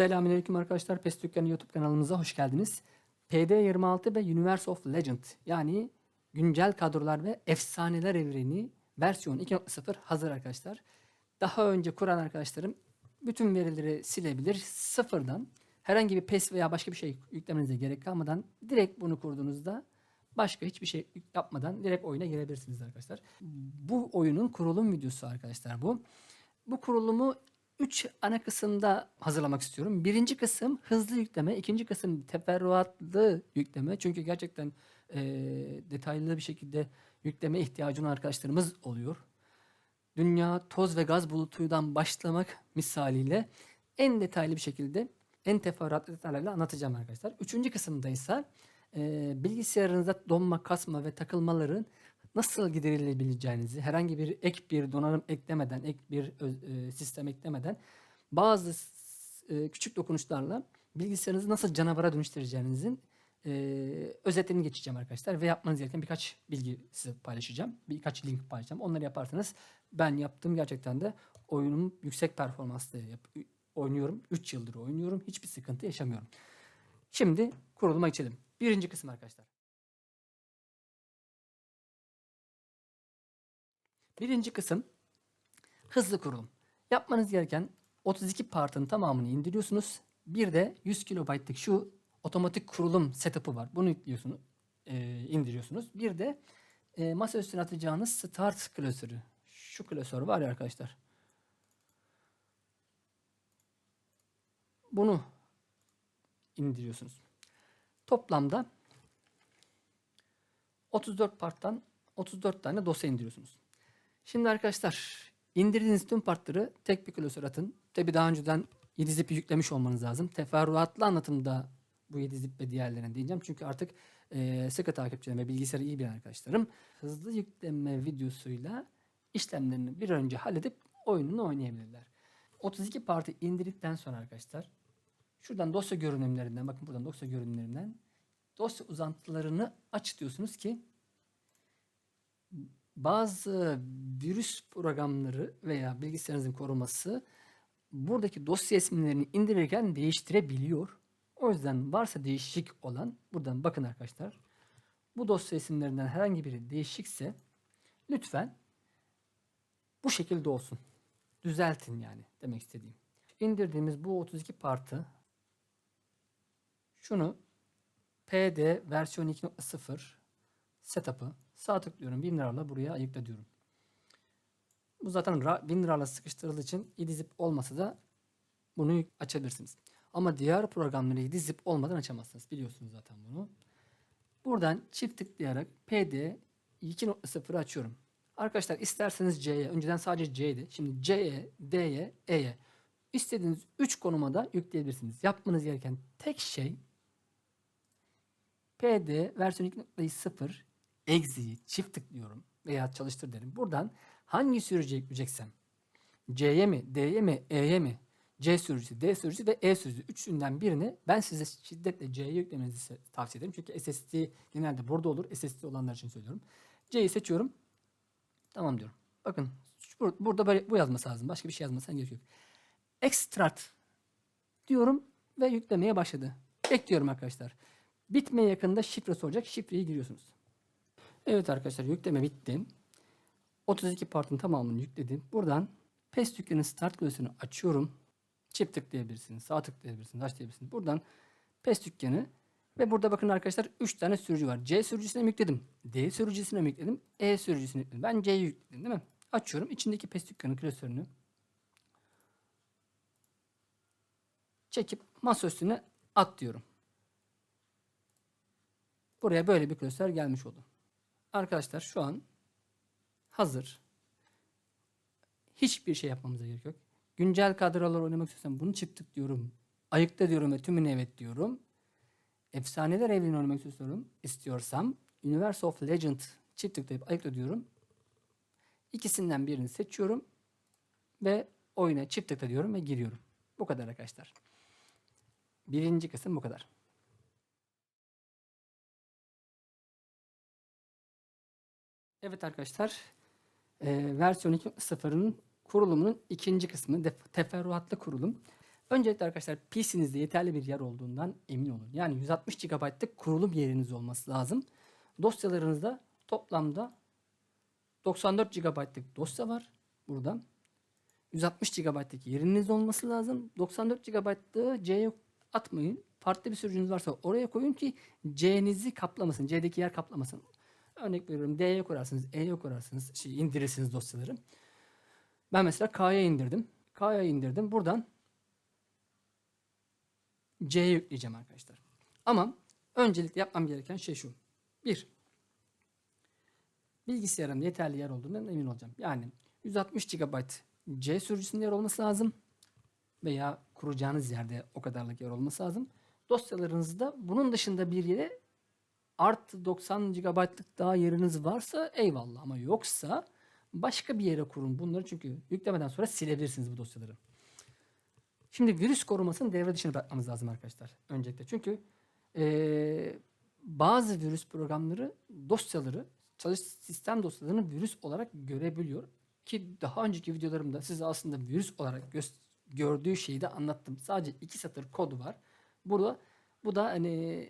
Selamünaleyküm arkadaşlar. PES Dükkanı YouTube kanalımıza hoş geldiniz. PD26 ve Universe of Legend yani güncel kadrolar ve efsaneler evreni versiyon 2.0 hazır arkadaşlar. Daha önce kuran arkadaşlarım bütün verileri silebilir. Sıfırdan herhangi bir PES veya başka bir şey yüklemenize gerek kalmadan direkt bunu kurduğunuzda başka hiçbir şey yapmadan direkt oyuna girebilirsiniz arkadaşlar. Bu oyunun kurulum videosu arkadaşlar bu. Bu kurulumu 3 ana kısımda hazırlamak istiyorum. Birinci kısım hızlı yükleme, ikinci kısım teferruatlı yükleme. Çünkü gerçekten e, detaylı bir şekilde yükleme ihtiyacı arkadaşlarımız oluyor. Dünya toz ve gaz bulutuydan başlamak misaliyle en detaylı bir şekilde en teferruatlı detaylarla anlatacağım arkadaşlar. Üçüncü kısımda ise e, bilgisayarınızda donma, kasma ve takılmaların nasıl giderilebileceğinizi herhangi bir ek bir donanım eklemeden, ek bir öz- e, sistem eklemeden bazı e, küçük dokunuşlarla bilgisayarınızı nasıl canavara dönüştüreceğinizin e, özetlerini geçeceğim arkadaşlar ve yapmanız gereken birkaç bilgi size paylaşacağım. Birkaç link paylaşacağım. Onları yaparsanız ben yaptığım gerçekten de oyunum yüksek performanslı yap- oynuyorum. 3 yıldır oynuyorum. Hiçbir sıkıntı yaşamıyorum. Şimdi kuruluma geçelim. Birinci kısım arkadaşlar. Birinci kısım hızlı kurulum. Yapmanız gereken 32 partın tamamını indiriyorsunuz. Bir de 100 kilobaytlık şu otomatik kurulum setup'ı var. Bunu yüklüyorsunuz, e, indiriyorsunuz. Bir de e, masa üstüne atacağınız start klasörü. Şu klasör var ya arkadaşlar. Bunu indiriyorsunuz. Toplamda 34 parttan 34 tane dosya indiriyorsunuz. Şimdi arkadaşlar indirdiğiniz tüm partları tek bir klasör atın. Tabi daha önceden 7 zip yüklemiş olmanız lazım. Teferruatlı anlatımda bu 7 zip ve diğerlerine diyeceğim. Çünkü artık e, sıkı takipçilerim ve bilgisayarı iyi bilen arkadaşlarım hızlı yükleme videosuyla işlemlerini bir önce halledip oyununu oynayabilirler. 32 parti indirdikten sonra arkadaşlar şuradan dosya görünümlerinden bakın buradan dosya görünümlerinden dosya uzantılarını aç diyorsunuz ki bazı virüs programları veya bilgisayarınızın koruması buradaki dosya isimlerini indirirken değiştirebiliyor. O yüzden varsa değişik olan buradan bakın arkadaşlar. Bu dosya isimlerinden herhangi biri değişikse lütfen bu şekilde olsun. Düzeltin yani demek istediğim. İndirdiğimiz bu 32 partı şunu PD versiyon 2.0 setup'ı sağ tıklıyorum 1000 lirayla buraya ayıkla diyorum. Bu zaten ra- 1000 lirayla sıkıştırıldığı için 7 zip olmasa da bunu açabilirsiniz. Ama diğer programları 7 zip olmadan açamazsınız. Biliyorsunuz zaten bunu. Buradan çift tıklayarak PD 2.0'ı açıyorum. Arkadaşlar isterseniz C'ye, önceden sadece C'ydi. Şimdi C'ye, D'ye, E'ye istediğiniz 3 konuma da yükleyebilirsiniz. Yapmanız gereken tek şey PD versiyon 2.0 exe'yi çift tıklıyorum veya çalıştır derim. Buradan hangi sürücü yükleyeceksem C'ye mi, D'ye mi, E'ye mi, C sürücüsü, D sürücüsü ve E sürücüsü üçünden birini ben size şiddetle C'ye yüklemenizi tavsiye ederim. Çünkü SSD genelde burada olur. SSD olanlar için söylüyorum. C'yi seçiyorum. Tamam diyorum. Bakın burada böyle bu yazması lazım. Başka bir şey yazmasına gerek yok. Extract diyorum ve yüklemeye başladı. Bekliyorum arkadaşlar. Bitmeye yakında şifre soracak. Şifreyi giriyorsunuz. Evet arkadaşlar yükleme bitti. 32 partın tamamını yükledim. Buradan PES yüklenin start klasörünü açıyorum. Çift tıklayabilirsiniz, sağ tıklayabilirsiniz, açlayabilirsiniz. Buradan PES dükkanı ve burada bakın arkadaşlar 3 tane sürücü var. C sürücüsüne yükledim? D sürücüsüne yükledim? E sürücüsüne yükledim. Ben C'yi yükledim değil mi? Açıyorum. İçindeki PES dükkanı klasörünü çekip masa üstüne at diyorum. Buraya böyle bir klasör gelmiş oldu. Arkadaşlar şu an hazır. Hiçbir şey yapmamıza gerek yok. Güncel kadrolar oynamak istiyorsam bunu çift tıklıyorum. Ayıkla diyorum ve tümüne evet diyorum. Efsaneler evreni oynamak istiyorum. istiyorsam Universe of Legend çift tıklayıp ayıkla diyorum. İkisinden birini seçiyorum ve oyuna çift tıkla diyorum ve giriyorum. Bu kadar arkadaşlar. Birinci kısım bu kadar. Evet arkadaşlar, e, versiyon 2.0'ın kurulumunun ikinci kısmı teferruatlı kurulum. Öncelikle arkadaşlar PC'nizde yeterli bir yer olduğundan emin olun. Yani 160 GB'lık kurulum yeriniz olması lazım. Dosyalarınızda toplamda 94 GB'lık dosya var burada. 160 GB'lık yeriniz olması lazım. 94 GB'lığı C'ye atmayın. Farklı bir sürücünüz varsa oraya koyun ki C'nizi kaplamasın. C'deki yer kaplamasın. Örnek veriyorum D'ye koyarsınız, E'ye koyarsınız, şey, indirirsiniz dosyaları. Ben mesela K'ya indirdim. K'ya indirdim. Buradan C'ye yükleyeceğim arkadaşlar. Ama öncelikle yapmam gereken şey şu. Bir, bilgisayarın yeterli yer olduğundan emin olacağım. Yani 160 GB C sürücüsünün yer olması lazım. Veya kuracağınız yerde o kadarlık yer olması lazım. Dosyalarınızda bunun dışında bir yere artı 90 GB'lık daha yeriniz varsa eyvallah ama yoksa başka bir yere kurun bunları çünkü yüklemeden sonra silebilirsiniz bu dosyaları. Şimdi virüs korumasını devre dışına bırakmamız lazım arkadaşlar. Öncelikle çünkü eee, bazı virüs programları dosyaları, çalış sistem dosyalarını virüs olarak görebiliyor. Ki daha önceki videolarımda size aslında virüs olarak gördüğü şeyi de anlattım. Sadece iki satır kodu var. Burada bu da hani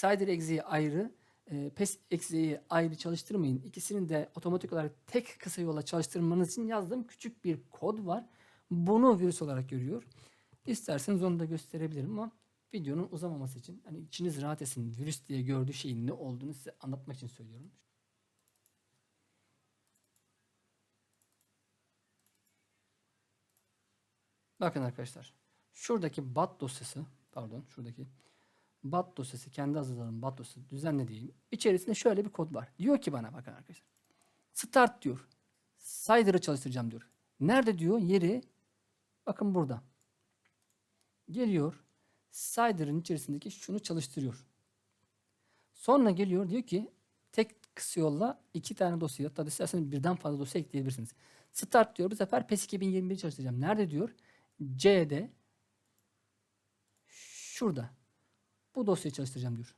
Cider Exe'yi ayrı, e, PES Exe'yi ayrı çalıştırmayın. İkisinin de otomatik olarak tek kısa yola çalıştırmanız için yazdığım küçük bir kod var. Bunu virüs olarak görüyor. İsterseniz onu da gösterebilirim ama videonun uzamaması için hani içiniz rahat etsin. Virüs diye gördüğü şeyin ne olduğunu size anlatmak için söylüyorum. Bakın arkadaşlar. Şuradaki bat dosyası, pardon şuradaki bat dosyası, kendi hazırladığım bat dosyası düzenle diyeyim. İçerisinde şöyle bir kod var. Diyor ki bana bakın arkadaşlar. Start diyor. Cider'ı çalıştıracağım diyor. Nerede diyor? Yeri bakın burada. Geliyor. Cider'ın içerisindeki şunu çalıştırıyor. Sonra geliyor diyor ki tek kısa yolla iki tane dosya hatta isterseniz birden fazla dosya ekleyebilirsiniz. Start diyor bu sefer PES 2021 çalıştıracağım. Nerede diyor? C'de şurada. Bu dosyayı çalıştıracağım diyor.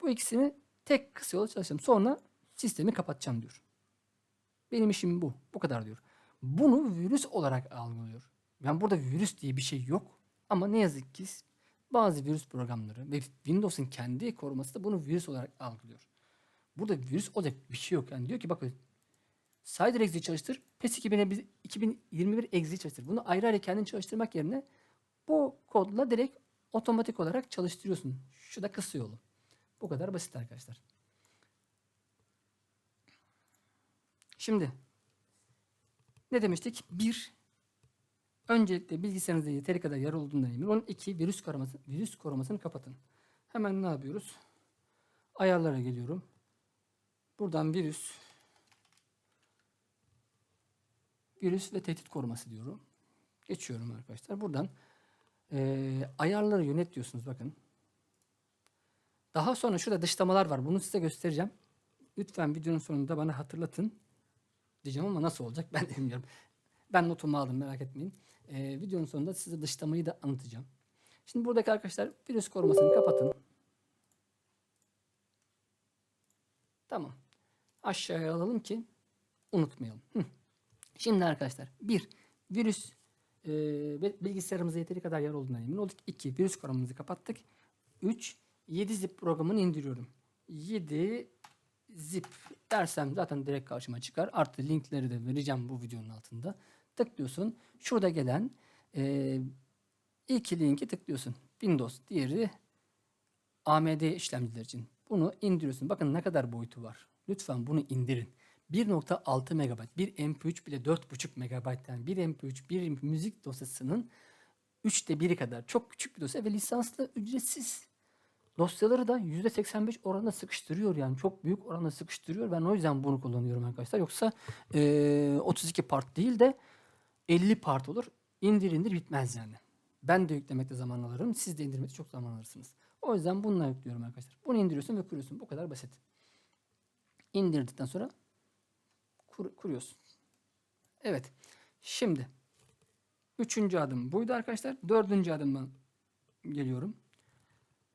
Bu ikisini tek kısa yola çalışacağım. Sonra sistemi kapatacağım diyor. Benim işim bu. Bu kadar diyor. Bunu virüs olarak algılıyor. Yani burada virüs diye bir şey yok. Ama ne yazık ki bazı virüs programları ve Windows'un kendi koruması da bunu virüs olarak algılıyor. Burada virüs olacak bir şey yok. Yani diyor ki bak Cider Exe'yi çalıştır. PES 2021 2021 Exe'yi çalıştır. Bunu ayrı ayrı kendin çalıştırmak yerine bu kodla direkt otomatik olarak çalıştırıyorsun. Şu da kısa yolu. Bu kadar basit arkadaşlar. Şimdi ne demiştik? Bir, öncelikle bilgisayarınızda yeteri kadar yer olduğundan emin olun. İki, virüs koruması, virüs korumasını kapatın. Hemen ne yapıyoruz? Ayarlara geliyorum. Buradan virüs virüs ve tehdit koruması diyorum. Geçiyorum arkadaşlar. Buradan eee, ayarları yönet diyorsunuz bakın. Daha sonra şurada dışlamalar var. Bunu size göstereceğim. Lütfen videonun sonunda bana hatırlatın. Diyeceğim ama nasıl olacak ben de bilmiyorum. Ben notumu aldım merak etmeyin. Eee, videonun sonunda size dışlamayı da anlatacağım. Şimdi buradaki arkadaşlar virüs korumasını kapatın. Tamam. Aşağıya alalım ki unutmayalım. Hı. Şimdi arkadaşlar bir virüs e, ve bilgisayarımızda yeteri kadar yer olduğundan emin olduk. 2 virüs korumanızı kapattık. 3 7 zip programını indiriyorum. 7 zip dersem zaten direkt karşıma çıkar. Artı linkleri de vereceğim bu videonun altında. Tıklıyorsun. Şurada gelen e, ilk linki tıklıyorsun. Windows diğeri AMD işlemciler için. Bunu indiriyorsun. Bakın ne kadar boyutu var. Lütfen bunu indirin. 1.6 MB, bir MP3 bile 4.5 MB yani bir MP3 bir müzik dosyasının 3'te 1'i kadar çok küçük bir dosya ve lisanslı ücretsiz. Dosyaları da %85 oranında sıkıştırıyor yani çok büyük oranda sıkıştırıyor. Ben o yüzden bunu kullanıyorum arkadaşlar. Yoksa eee, 32 part değil de 50 part olur. İndir indir bitmez yani. Ben de yüklemekte zaman alırım. Siz de indirmekte çok zaman alırsınız. O yüzden bununla yüklüyorum arkadaşlar. Bunu indiriyorsun ve kuruyorsun. Bu kadar basit. İndirdikten sonra kur- kuruyorsun. Evet. Şimdi üçüncü adım buydu arkadaşlar. Dördüncü adıma geliyorum.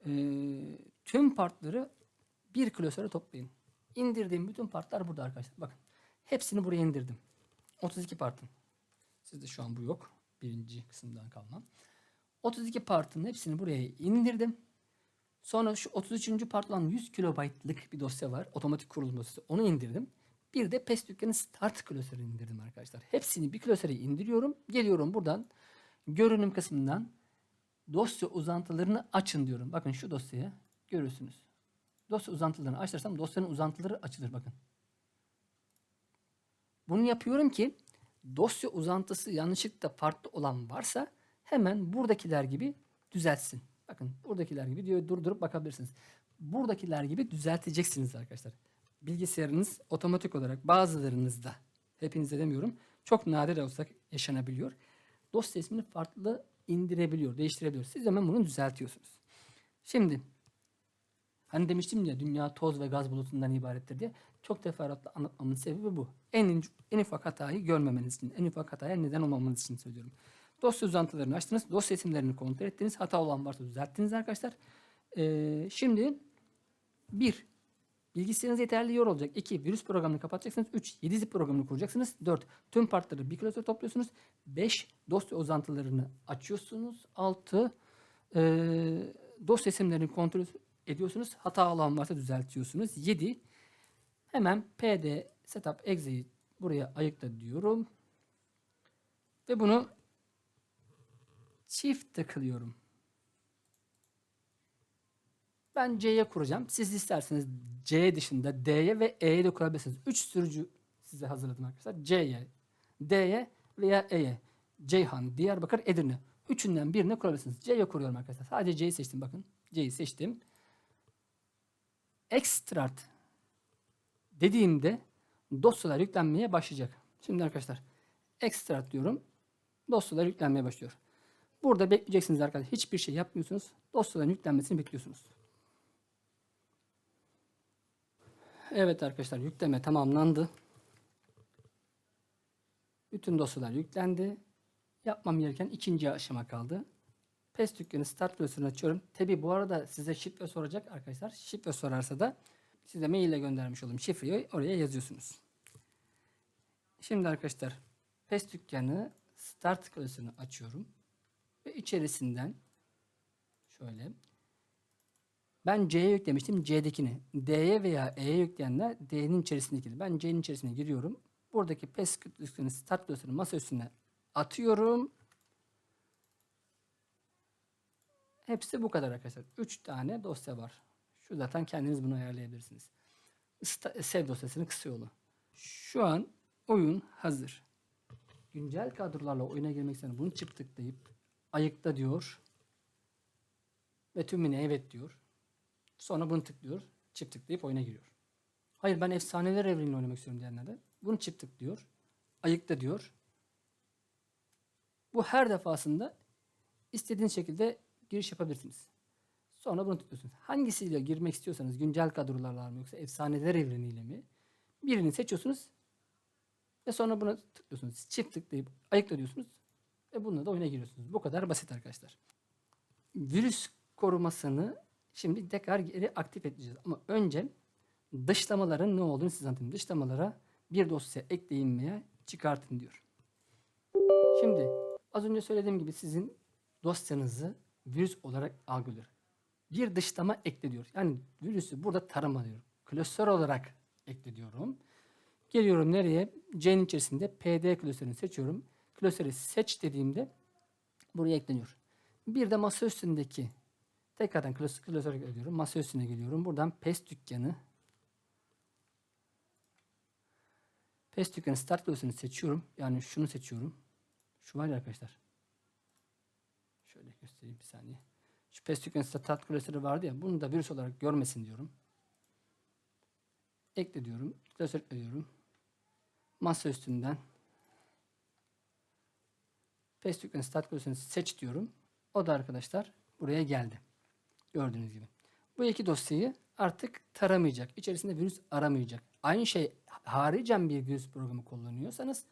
Ee, tüm partları bir klasöre toplayın. İndirdiğim bütün partlar burada arkadaşlar. Bakın. Hepsini buraya indirdim. 32 partın. Sizde şu an bu yok. Birinci kısımdan kalma. 32 partın hepsini buraya indirdim. Sonra şu 33. part olan 100 kilobaytlık bir dosya var. Otomatik kurulum dosyası. Onu indirdim. Bir de PES dükkanı start klasörü indirdim arkadaşlar. Hepsini bir klasöre indiriyorum. Geliyorum buradan görünüm kısmından dosya uzantılarını açın diyorum. Bakın şu dosyaya görürsünüz. Dosya uzantılarını açtırsam dosyanın uzantıları açılır bakın. Bunu yapıyorum ki dosya uzantısı yanlışlıkla farklı olan varsa hemen buradakiler gibi düzeltsin. Bakın buradakiler gibi diyor durdurup bakabilirsiniz. Buradakiler gibi düzelteceksiniz arkadaşlar. Bilgisayarınız otomatik olarak bazılarınızda hepinizde demiyorum çok nadir olsa yaşanabiliyor. Dosya ismini farklı indirebiliyor, değiştirebiliyor. Siz hemen bunu düzeltiyorsunuz. Şimdi Hani demiştim ya dünya toz ve gaz bulutundan ibarettir diye. Çok teferruatlı anlatmamın sebebi bu. En, en ufak hatayı görmemeniz için, en ufak hataya neden olmamanız için söylüyorum. Dosya uzantılarını açtınız, dosya isimlerini kontrol ettiniz. Hata olan varsa düzelttiniz arkadaşlar. Ee, şimdi bir, bilgisayarınız yeterli yor olacak. İki, virüs programını kapatacaksınız. Üç, 7 zip programını kuracaksınız. Dört, tüm partları bir klasöre topluyorsunuz. Beş, dosya uzantılarını açıyorsunuz. Altı, ee, dosya isimlerini kontrol ediyorsunuz. Hata olan varsa düzeltiyorsunuz. 7. Hemen pd setup exe'yi buraya ayıkla diyorum. Ve bunu çift tıklıyorum. Ben C'ye kuracağım. Siz isterseniz C dışında D'ye ve E'ye de kurabilirsiniz. 3 sürücü size hazırladım arkadaşlar. C'ye, D'ye veya E'ye. Ceyhan, Diyarbakır, Edirne. Üçünden birine kurabilirsiniz. C'ye kuruyorum arkadaşlar. Sadece C'yi seçtim bakın. C'yi seçtim extract dediğimde dosyalar yüklenmeye başlayacak. Şimdi arkadaşlar extract diyorum. Dosyalar yüklenmeye başlıyor. Burada bekleyeceksiniz arkadaşlar. Hiçbir şey yapmıyorsunuz. Dosyaların yüklenmesini bekliyorsunuz. Evet arkadaşlar yükleme tamamlandı. Bütün dosyalar yüklendi. Yapmam gereken ikinci aşama kaldı. PES dükkanı start klasörünü açıyorum. Tabi bu arada size şifre soracak arkadaşlar. Şifre sorarsa da size mail ile göndermiş olayım. Şifreyi oraya yazıyorsunuz. Şimdi arkadaşlar PES dükkanı start klasörünü açıyorum. Ve içerisinden şöyle ben C'ye yüklemiştim. C'dekini. D'ye veya E'ye yükleyenler D'nin içerisindekini. Ben C'nin içerisine giriyorum. Buradaki PES dükkanı start klasörünü masa üstüne atıyorum. Hepsi bu kadar arkadaşlar. 3 tane dosya var. Şu zaten kendiniz bunu ayarlayabilirsiniz. Sev dosyasının kısa yolu. Şu an oyun hazır. Güncel kadrolarla oyuna girmek isteyen bunu çift tıklayıp ayıkla diyor. Ve tümüne evet diyor. Sonra bunu tıklıyor. Çift tıklayıp oyuna giriyor. Hayır ben efsaneler evreniyle oynamak istiyorum diyenler de bunu çift tıklıyor. Ayıkla diyor. Bu her defasında istediğin şekilde giriş yapabilirsiniz. Sonra bunu tıklıyorsunuz. Hangisiyle girmek istiyorsanız güncel kadrolarla mı yoksa efsaneler evreniyle mi? Birini seçiyorsunuz ve sonra buna tıklıyorsunuz. Çift tıklayıp ayıkla diyorsunuz ve bununla da oyuna giriyorsunuz. Bu kadar basit arkadaşlar. Virüs korumasını şimdi tekrar geri aktif edeceğiz. Ama önce dışlamaların ne olduğunu size anlatayım. Dışlamalara bir dosya ekleyin veya çıkartın diyor. Şimdi az önce söylediğim gibi sizin dosyanızı virüs olarak algılıyor. Bir dışlama ekle diyor. Yani virüsü burada tarama diyor. Klasör olarak ekle diyorum. Geliyorum nereye? C'nin içerisinde PD klasörünü seçiyorum. Klasörü seç dediğimde buraya ekleniyor. Bir de masa üstündeki tekrardan klasör, klasör ekliyorum. Masa üstüne geliyorum. Buradan PES dükkanı PES dükkanı start klasörünü seçiyorum. Yani şunu seçiyorum. Şu var ya arkadaşlar. Şöyle göstereyim bir saniye. Şu Pestük'ün stat klasörü vardı ya bunu da virüs olarak görmesin diyorum. Ekle diyorum. Klasör ekliyorum. Masa üstünden Pestük'ün stat klasörünü seç diyorum. O da arkadaşlar buraya geldi. Gördüğünüz gibi. Bu iki dosyayı artık taramayacak. İçerisinde virüs aramayacak. Aynı şey haricen bir virüs programı kullanıyorsanız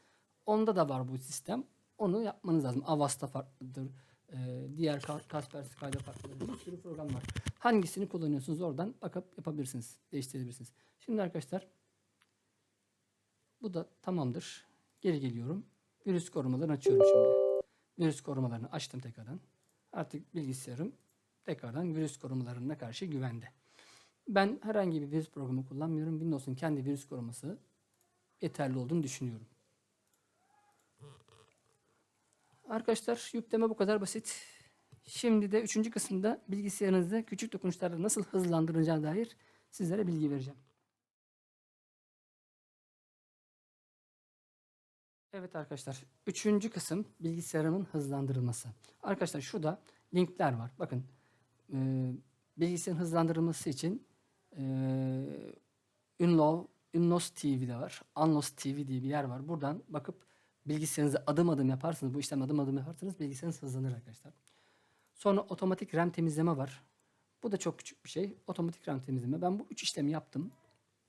onda da var bu sistem. Onu yapmanız lazım. Avasta farklıdır e, diğer Kaspersky'da farklı bir sürü program var. Hangisini kullanıyorsunuz oradan bakıp yapabilirsiniz, değiştirebilirsiniz. Şimdi arkadaşlar bu da tamamdır. Geri geliyorum. Virüs korumalarını açıyorum şimdi. Virüs korumalarını açtım tekrardan. Artık bilgisayarım tekrardan virüs korumalarına karşı güvende. Ben herhangi bir virüs programı kullanmıyorum. Windows'un kendi virüs koruması yeterli olduğunu düşünüyorum. Arkadaşlar yükleme bu kadar basit. Şimdi de üçüncü kısımda bilgisayarınızda küçük dokunuşlarla nasıl hızlandırılacağına dair sizlere bilgi vereceğim. Evet arkadaşlar, üçüncü kısım bilgisayarımın hızlandırılması. Arkadaşlar şurada linkler var. Bakın, e, bilgisayarın hızlandırılması için e, Unlow, Unlost TV'de var. Unlost TV diye bir yer var. Buradan bakıp bilgisayarınızı adım adım yaparsanız, bu işlemi adım adım yaparsanız bilgisayarınız hızlanır arkadaşlar. Sonra otomatik RAM temizleme var. Bu da çok küçük bir şey. Otomatik RAM temizleme. Ben bu üç işlemi yaptım.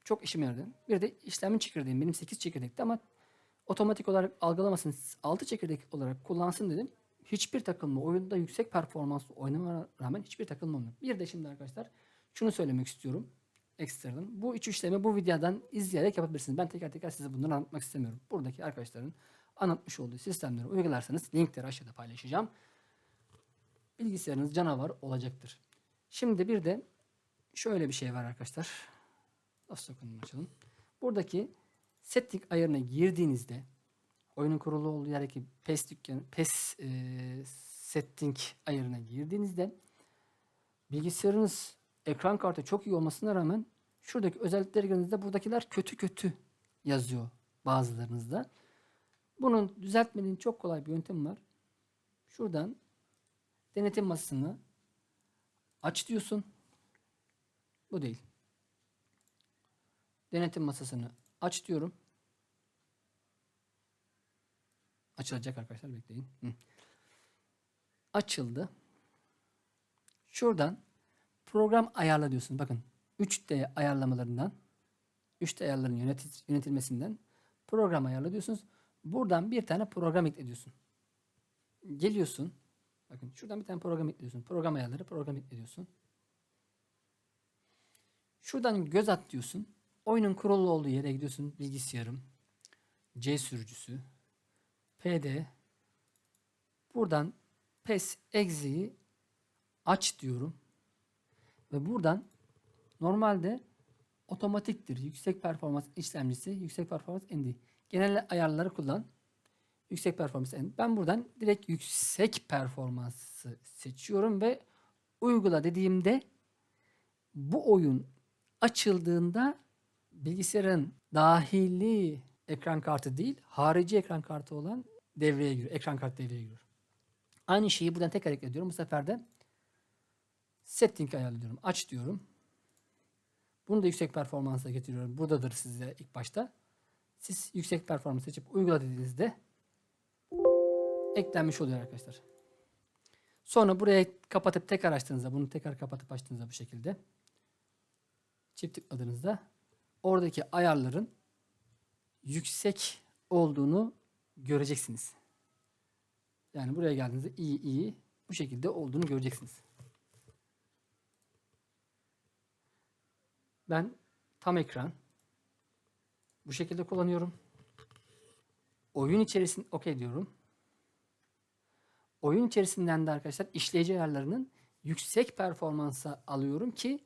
Çok işime yaradı. Bir de işlemin çekirdeğim. Benim 8 çekirdekti ama otomatik olarak algılamasın 6 çekirdek olarak kullansın dedim. Hiçbir takılma oyunda yüksek performanslı oynamama rağmen hiçbir takılma olmuyor. Bir de şimdi arkadaşlar şunu söylemek istiyorum ekstradan. Bu üç işlemi bu videodan izleyerek yapabilirsiniz. Ben teker teker size bunları anlatmak istemiyorum. Buradaki arkadaşların anlatmış olduğu sistemleri uygularsanız linkleri aşağıda paylaşacağım. Bilgisayarınız canavar olacaktır. Şimdi bir de şöyle bir şey var arkadaşlar. Dokunayım açalım. Buradaki setting ayarına girdiğinizde oyunun kurulu olduğu yerdeki PES dükkanı, PES e, setting ayarına girdiğinizde bilgisayarınız ekran kartı çok iyi olmasına rağmen şuradaki özellikleri girdiğinizde buradakiler kötü kötü yazıyor bazılarınızda. Bunun düzeltmenin çok kolay bir yöntemi var. Şuradan denetim masasını aç diyorsun. Bu değil. Denetim masasını aç diyorum. Açılacak arkadaşlar bekleyin. Hı. Açıldı. Şuradan program ayarla diyorsun. Bakın 3D ayarlamalarından 3D ayarların yönetil- yönetilmesinden program ayarla diyorsunuz. Buradan bir tane program ekliyorsun. Geliyorsun. Bakın şuradan bir tane program ekliyorsun. Program ayarları program ekliyorsun. Şuradan göz at diyorsun. Oyunun kurulu olduğu yere gidiyorsun. Bilgisayarım. C sürücüsü. PD. Buradan PES exe'yi aç diyorum. Ve buradan normalde otomatiktir. Yüksek performans işlemcisi, yüksek performans ND. Genel ayarları kullan. Yüksek performans ND. Ben buradan direkt yüksek performansı seçiyorum ve uygula dediğimde bu oyun açıldığında bilgisayarın dahili ekran kartı değil, harici ekran kartı olan devreye giriyor. Ekran kartı devreye giriyor. Aynı şeyi buradan tekrar ekliyorum. Bu sefer de setting ayarlıyorum. Aç diyorum. Bunu da yüksek performansa getiriyorum. Buradadır size ilk başta. Siz yüksek performans seçip uygula dediğinizde eklenmiş oluyor arkadaşlar. Sonra buraya kapatıp tekrar açtığınızda, bunu tekrar kapatıp açtığınızda bu şekilde çift tıkladığınızda oradaki ayarların yüksek olduğunu göreceksiniz. Yani buraya geldiğinizde iyi iyi bu şekilde olduğunu göreceksiniz. Ben tam ekran bu şekilde kullanıyorum. Oyun içerisinde okey diyorum. Oyun içerisinden de arkadaşlar işleyici ayarlarının yüksek performansa alıyorum ki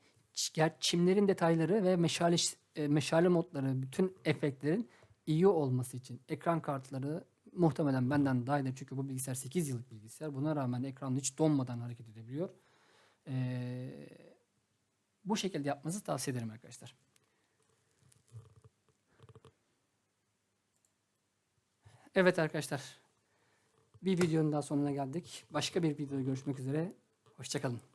çimlerin detayları ve meşale e, meşale modları bütün efektlerin iyi olması için ekran kartları muhtemelen benden daha iyi çünkü bu bilgisayar 8 yıllık bilgisayar. Buna rağmen ekran hiç donmadan hareket edebiliyor. Ee, bu şekilde yapmanızı tavsiye ederim arkadaşlar. Evet arkadaşlar. Bir videonun daha sonuna geldik. Başka bir videoda görüşmek üzere. Hoşçakalın.